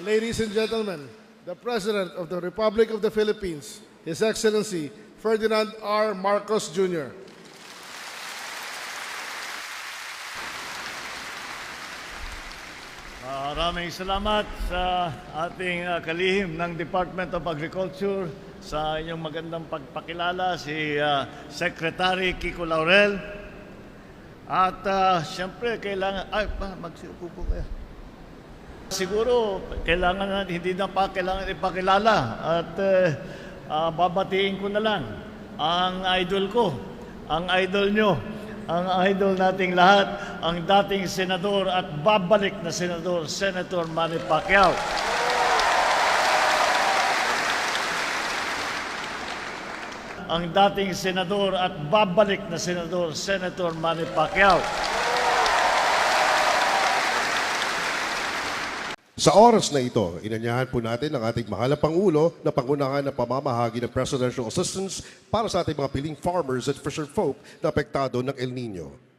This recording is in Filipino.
Uh, ladies and gentlemen, the President of the Republic of the Philippines, His Excellency Ferdinand R. Marcos Jr. Maraming salamat sa ating ah, kalihim ng Department of Agriculture sa inyong magandang pagpakilala si ah, Secretary Kiko Laurel. At ah, siyempre kailangan ay magsiupo po kayo. Siguro kailangan na hindi na pa kailangan ipakilala at eh, ah, babatiin ko na lang ang idol ko, ang idol nyo, ang idol nating lahat, ang dating senador at babalik na senador, Senator Manny Pacquiao. Ang dating senador at babalik na senador, Senator Manny Pacquiao. Sa oras na ito, inanyahan po natin ang ating mahal na Pangulo na pangunahan ng pamamahagi ng presidential assistance para sa ating mga piling farmers at fisher folk na apektado ng El Nino.